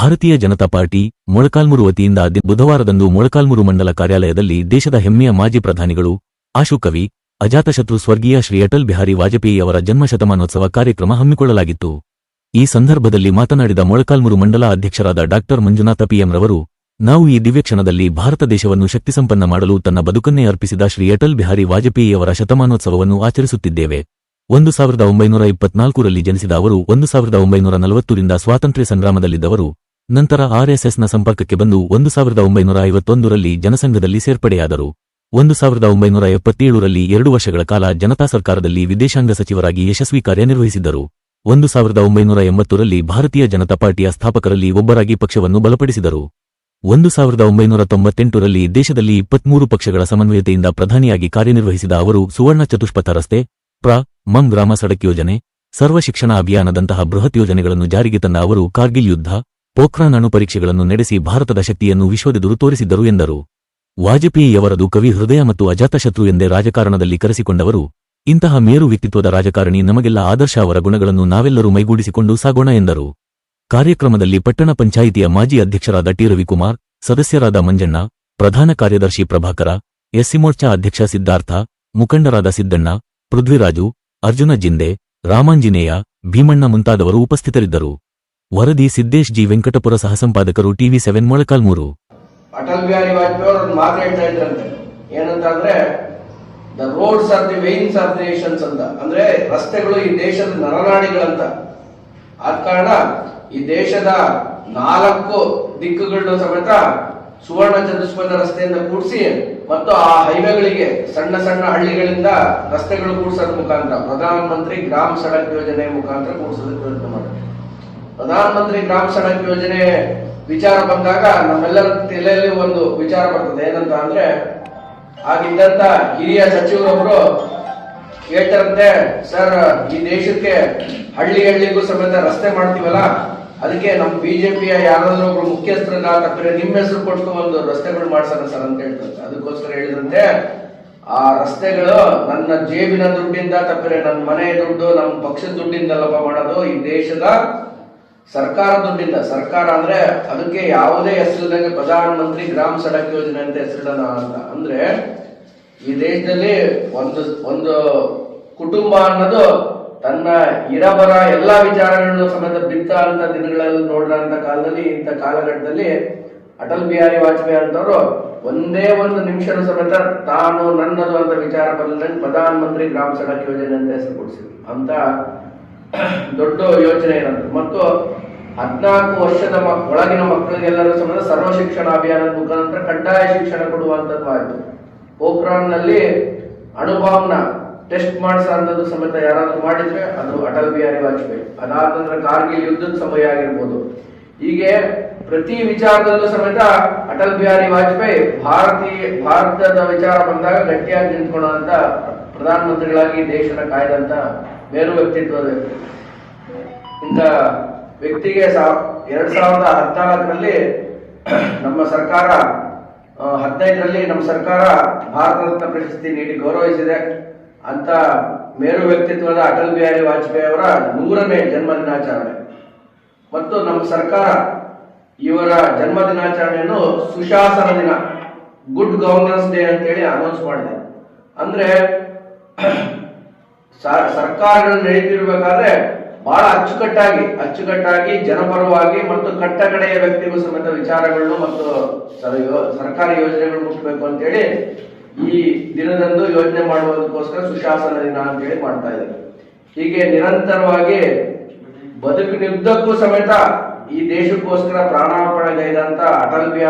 ಭಾರತೀಯ ಜನತಾ ಪಾರ್ಟಿ ಮೊಳಕಾಲ್ಮೂರು ವತಿಯಿಂದ ಬುಧವಾರದಂದು ಮೊಳಕಾಲ್ಮೂರು ಮಂಡಲ ಕಾರ್ಯಾಲಯದಲ್ಲಿ ದೇಶದ ಹೆಮ್ಮೆಯ ಮಾಜಿ ಪ್ರಧಾನಿಗಳು ಆಶುಕವಿ ಅಜಾತಶತ್ರು ಸ್ವರ್ಗೀಯ ಶ್ರೀ ಅಟಲ್ ಬಿಹಾರಿ ವಾಜಪೇಯಿ ಅವರ ಜನ್ಮ ಶತಮಾನೋತ್ಸವ ಕಾರ್ಯಕ್ರಮ ಹಮ್ಮಿಕೊಳ್ಳಲಾಗಿತ್ತು. ಈ ಸಂದರ್ಭದಲ್ಲಿ ಮಾತನಾಡಿದ ಮೊಳಕಾಲ್ಮೂರು ಮಂಡಲ ಅಧ್ಯಕ್ಷರಾದ ಡಾಕ್ಟರ್ ಮಂಜುನಾಥ ಪಿಎಂ ರವರು, ನಾವು ಈ ದಿವ್ಯಕ್ಷಣದಲ್ಲಿ ಭಾರತ ದೇಶವನ್ನು ಶಕ್ತಿಸಂಪನ್ನ ಮಾಡಲು ತನ್ನ ಬದುಕನ್ನೇ ಅರ್ಪಿಸಿದ ಶ್ರೀ ಅಟಲ್ ಬಿಹಾರಿ ವಾಜಪೇಯಿಯವರ ಶತಮಾನೋತ್ಸವವನ್ನು ಆಚರಿಸುತ್ತಿದ್ದೇವೆ. ಒಂದು ಸಾವಿರದ ಒಂಬೈನೂರ ಇಪ್ಪತ್ನಾಲ್ಕರಲ್ಲಿ ಜನಿಸಿದ ಅವರು, ಒಂದು ಸಾವಿರದ ಒಂಬೈನೂರ ನಲವತ್ತರಿಂದ ಸ್ವಾತಂತ್ರ್ಯ ಸಂಗ್ರಾಮದಲ್ಲಿದ್ದವರು ನಂತರ ಆರ್ಎಸ್ಎಸ್ನ ಸಂಪರ್ಕಕ್ಕೆ ಬಂದು ಒಂದು ಸಾವಿರದ ಒಂಬೈನೂರ ಐವತ್ತೊಂದರಲ್ಲಿ ಜನಸಂಘದಲ್ಲಿ ಸೇರ್ಪಡೆಯಾದರು. ಒಂದು ಸಾವಿರದ ಒಂಬೈನೂರ ಎಪ್ಪತ್ತೇಳರಲ್ಲಿ ಎರಡು ವರ್ಷಗಳ ಕಾಲ ಜನತಾ ಸರ್ಕಾರದಲ್ಲಿ ವಿದೇಶಾಂಗ ಸಚಿವರಾಗಿ ಯಶಸ್ವಿ ಕಾರ್ಯನಿರ್ವಹಿಸಿದ್ದರು. ಒಂದು ಸಾವಿರದ ಒಂಬೈನೂರ ಎಂಬತ್ತರಲ್ಲಿ ಭಾರತೀಯ ಜನತಾ ಪಾರ್ಟಿಯ ಸ್ಥಾಪಕರಲ್ಲಿ ಒಬ್ಬರಾಗಿ ಪಕ್ಷವನ್ನು ಬಲಪಡಿಸಿದರು. ಒಂದು ಸಾವಿರದ ಒಂಬೈನೂರ ತೊಂಬತ್ತೆಂಟರಲ್ಲಿ ದೇಶದಲ್ಲಿ ಇಪ್ಪತ್ಮೂರು ಪಕ್ಷಗಳ ಸಮನ್ವಯತೆಯಿಂದ ಪ್ರಧಾನಿಯಾಗಿ ಕಾರ್ಯನಿರ್ವಹಿಸಿದ ಅವರು ಸುವರ್ಣ ಚತುಷ್ಪಥ ರಸ್ತೆ, ಪ್ರ, ಮಂ ಗ್ರಾಮ ಸಡಕ್ ಯೋಜನೆ ಸರ್ವ ಶಿಕ್ಷಣ ಅಭಿಯಾನದಂತಹ ಬೃಹತ್ ಯೋಜನೆಗಳನ್ನು ಜಾರಿಗೆ ತಂದ ಅವರು ಕಾರ್ಗಿಲ್ ಯುದ್ಧ ಪೋಖ್ರಾನ್ ಅಣು ಪರೀಕ್ಷೆಗಳನ್ನು ನಡೆಸಿ ಭಾರತದ ಶಕ್ತಿಯನ್ನು ವಿಶ್ವದೆದುರು ತೋರಿಸಿದ್ದರು ಎಂದರು. ವಾಜಪೇಯಿಯವರದು ಕವಿ ಹೃದಯ ಮತ್ತು ಅಜಾತಶತ್ರು ಎಂದೇ ರಾಜಕಾರಣದಲ್ಲಿ ಕರೆಸಿಕೊಂಡವರು, ಇಂತಹ ಮೇರು ವ್ಯಕ್ತಿತ್ವದ ರಾಜಕಾರಣಿ ನಮಗೆಲ್ಲ ಆದರ್ಶ ಅವರ ಗುಣಗಳನ್ನು ನಾವೆಲ್ಲರೂ ಮೈಗೂಡಿಸಿಕೊಂಡು ಸಾಗೋಣ ಎಂದರು. ಕಾರ್ಯಕ್ರಮದಲ್ಲಿ ಪಟ್ಟಣ ಪಂಚಾಯಿತಿಯ ಮಾಜಿ ಅಧ್ಯಕ್ಷರಾದ ಟಿ. ರವಿಕುಮಾರ್, ಸದಸ್ಯರಾದ ಮಂಜಣ್ಣ, ಪ್ರಧಾನ ಕಾರ್ಯದರ್ಶಿ ಪ್ರಭಾಕರ ಎಸ್ಸಿಮೋರ್ಚಾ ಅಧ್ಯಕ್ಷ ಸಿದ್ಧಾರ್ಥ, ಮುಖಂಡರಾದ ಸಿದ್ದಣ್ಣ, ಪೃಥ್ವಿರಾಜು, ಅರ್ಜುನ ಜಿಂದೆ, ರಾಮಾಂಜಿನೇಯ, ಭೀಮಣ್ಣ ಮುಂತಾದವರು ಉಪಸ್ಥಿತರಿದ್ದರು. ವರದಿ ಸಿದ್ದೇಶ್ ಜಿ ವೆಂಕಟಪುರ ಸಹಸಂಪಾದಕರು ಟಿವಿ ಸೆವೆನ್ ಮೊಳಕಾಲ್ಮೂರು ಅಟಲ್ ಬಿಹಾರಿ ವಾಜಪೇಯಿ ಅವರು ಮಾತು ಹೇಳ್ತಾ ಇದ್ರಂತೆ. ಏನಂತ ಅಂದ್ರೆ the roads are the veins of nations ಅಂತ. ಅಂದ್ರೆ, ರಸ್ತೆಗಳು ಈ ದೇಶದ ನರನಾಡಿಗಳಂತ. ಆದ ಕಾರಣ, ಈ ದೇಶದ ನಾಲ್ಕು ದಿಕ್ಕುಗಳನ್ನು ಸಮೇತ ಸುವರ್ಣ ಚತುಷ್ಪಥ ರಸ್ತೆಯಿಂದ ಕೂಡಿಸಿ ಮತ್ತು ಆ ಹೈವೇಗಳಿಗೆ, ಸಣ್ಣ ಸಣ್ಣ ಹಳ್ಳಿಗಳಿಂದ ರಸ್ತೆಗಳು ಕೂಡಿಸೋದ್ರ ಮುಖಾಂತರ, ಪ್ರಧಾನಮಂತ್ರಿ ಗ್ರಾಮ ಸಡಕ್ ಯೋಜನೆ ಮುಖಾಂತರ ಕೂಡಿಸೋದಕ್ಕೆ ಪ್ರಯತ್ನ ಮಾಡಿದ್ರು ಪ್ರಧಾನ ಮಂತ್ರಿ ಗ್ರಾಮ ಸಡಕ್ ಯೋಜನೆ ವಿಚಾರ ಬಂದಾಗ ನಮ್ಮೆಲ್ಲರ ತಲೆಯಲ್ಲಿ ಒಂದು ವಿಚಾರ ಬರ್ತದೆ. ಏನಂತ ಅಂದ್ರೆ ಆಗಿದ್ದಂತ ಹಿರಿಯ ಸಚಿವರೊಬ್ರು ಹೇಳ್ತಾರಂತೆ, ಸರ್, ಈ ದೇಶಕ್ಕೆ ಹಳ್ಳಿ ಹಳ್ಳಿಗೂ ಸಮೇತ ರಸ್ತೆ ಮಾಡ್ತೀವಲ್ಲ, ಅದಕ್ಕೆ ನಮ್ಮ ಬಿಜೆಪಿಯ ಯಾರಾದ್ರೂ ಒಬ್ರು ಮುಖ್ಯಸ್ಥರನ್ನ ತಪ್ಪರೆ ನಿಮ್ಮ ಹೆಸರು ಕೊಟ್ಟು ಒಂದು ರಸ್ತೆಗಳು ಮಾಡ್ಸೋಣ ಸರ್ ಅಂತ ಹೇಳ್ತಾರೆ. ಅದಕ್ಕೋಸ್ಕರ ಹೇಳಿದಂತೆ ಆ ರಸ್ತೆಗಳು ನನ್ನ ಜೇಬಿನ ದುಡ್ಡಿಂದ ತಪ್ಪರೆ ನನ್ನ ಮನೆ ದುಡ್ಡು ನಮ್ಮ ಪಕ್ಷದ ದುಡ್ಡಿಂದಲ್ಲಪ್ಪ ಮಾಡೋದು, ಈ ದೇಶದ ಸರ್ಕಾರ ದುಡ್ಡಿಲ್ಲ ಸರ್ಕಾರ ಅಂದ್ರೆ ಅದಕ್ಕೆ ಯಾವುದೇ ಹೆಸರಿದಂಗೆ ಪ್ರಧಾನ ಮಂತ್ರಿ ಗ್ರಾಮ ಸಡಕ್ ಯೋಜನೆ ಅಂತ ಹೆಸರಿಡೋಣ ಅಂತ. ಅಂದ್ರೆ ಈ ದೇಶದಲ್ಲಿ ಒಂದು ಒಂದು ಕುಟುಂಬ ಅನ್ನೋದು ತನ್ನ ಇರಬರ ಎಲ್ಲಾ ವಿಚಾರಗಳನ್ನು ಸಮೇತ ಬಿತ್ತ ಅಂತ ದಿನಗಳಲ್ಲಿ ನೋಡಿದಂತ ಕಾಲದಲ್ಲಿ, ಇಂಥ ಕಾಲಘಟ್ಟದಲ್ಲಿ ಅಟಲ್ ಬಿಹಾರಿ ವಾಜಪೇಯಿ ಅಂತವರು ಒಂದೇ ಒಂದು ನಿಮಿಷದ ಸಮೇತ ತಾನು ನನ್ನದು ಅಂತ ವಿಚಾರ ಬಂದ ಪ್ರಧಾನ ಮಂತ್ರಿ ಗ್ರಾಮ ಸಡಕ್ ಯೋಜನೆ ಅಂತ ಹೆಸರು ಕೊಡಿಸಿದ್ರು. ಅಂತ ದೊಡ್ಡ ಯೋಜನೆ ಏನಂತ ಮತ್ತು ಹದಿನಾಲ್ಕು ವರ್ಷದ ಒಳಗಿನ ಮಕ್ಕಳಿಗೆಲ್ಲರೂ ಸಮೇತ ಸರ್ವ ಶಿಕ್ಷಣ ಅಭಿಯಾನದ ಮುಖಾಂತರ ಕಡ್ಡಾಯ ಶಿಕ್ಷಣ ಕೊಡುವಂತದ್ದು ಆಯ್ತು. ಪೋಖ್ರಾನ್ನಲ್ಲಿ ಅಣುಬಾಂಬ್ನ ಟೆಸ್ಟ್ ಮಾಡಿಸೋಂಥದ್ದು ಸಮೇತ ಯಾರಾದರೂ ಮಾಡಿದ್ರೆ ಅದು ಅಟಲ್ ಬಿಹಾರಿ ವಾಜಪೇಯಿ. ಅದಾದ ನಂತರ ಕಾರ್ಗಿಲ್ ಯುದ್ಧದ ಸಮಯ ಆಗಿರ್ಬೋದು. ಹೀಗೆ ಪ್ರತಿ ವಿಚಾರದಲ್ಲೂ ಸಮೇತ ಅಟಲ್ ಬಿಹಾರಿ ವಾಜಪೇಯಿ ಭಾರತೀಯ, ಭಾರತದ ವಿಚಾರ ಬಂದಾಗ ಗಟ್ಟಿಯಾಗಿ ನಿಂತ್ಕೊಳ್ಳುವಂತ ಪ್ರಧಾನಮಂತ್ರಿಗಳಾಗಿ ದೇಶನ ಕಾಯ್ದಂತ ಮೇರು ವ್ಯಕ್ತಿತ್ವದ ವ್ಯಕ್ತಿ. ಇಂಥ ವ್ಯಕ್ತಿಗೆ ಎರಡ್ ಸಾವಿರದ ಹದಿನಾಲ್ಕರಲ್ಲಿ ನಮ್ಮ ಸರ್ಕಾರ ಹದಿನೈದರಲ್ಲಿ ನಮ್ಮ ಸರ್ಕಾರ ಭಾರತ ರತ್ನ ಪ್ರಶಸ್ತಿ ನೀಡಿ ಗೌರವಿಸಿದೆ. ಅಂತ ಮೇರು ವ್ಯಕ್ತಿತ್ವದ ಅಟಲ್ ಬಿಹಾರಿ ವಾಜಪೇಯಿ ಅವರ ನೂರನೇ ಜನ್ಮ ದಿನಾಚರಣೆ ಮತ್ತು ನಮ್ಮ ಸರ್ಕಾರ ಇವರ ಜನ್ಮ ದಿನಾಚರಣೆಯನ್ನು ಸುಶಾಸನ ದಿನ, ಗುಡ್ ಗವರ್ನೆನ್ಸ್ ಡೇ ಅಂತೇಳಿ ಅನೌನ್ಸ್ ಮಾಡಿದೆ. ಅಂದ್ರೆ ಸರ್ಕಾರಗಳು ನಡೀತಿರ್ಬೇಕಾದ್ರೆ ಬಹಳ ಅಚ್ಚುಕಟ್ಟಾಗಿ ಅಚ್ಚುಕಟ್ಟಾಗಿ ಜನಪರವಾಗಿ ಮತ್ತು ಕಟ್ಟಕಡೆಯ ವ್ಯಕ್ತಿಗೂ ಸಮೇತ ವಿಚಾರಗಳು ಮತ್ತು ಸರ್ಕಾರಿ ಯೋಜನೆಗಳು ಮುಟ್ಟಬೇಕು ಅಂತೇಳಿ ಈ ದಿನದಂದು ಯೋಜನೆ ಮಾಡುವುದಕ್ಕೋಸ್ಕರ ಸುಶಾಸನ ದಿನ ಅಂತೇಳಿ ಮಾಡ್ತಾ ಇದ್ದಾರೆ. ಹೀಗೆ ನಿರಂತರವಾಗಿ ಬದುಕಿನುದ್ದಕ್ಕೂ ಸಮೇತ ಈ ದೇಶಕ್ಕೋಸ್ಕರ ಪ್ರಾಣಾಪಣಗೈದಂತ ಅಟಲ್ ಬಿಹಾರಿ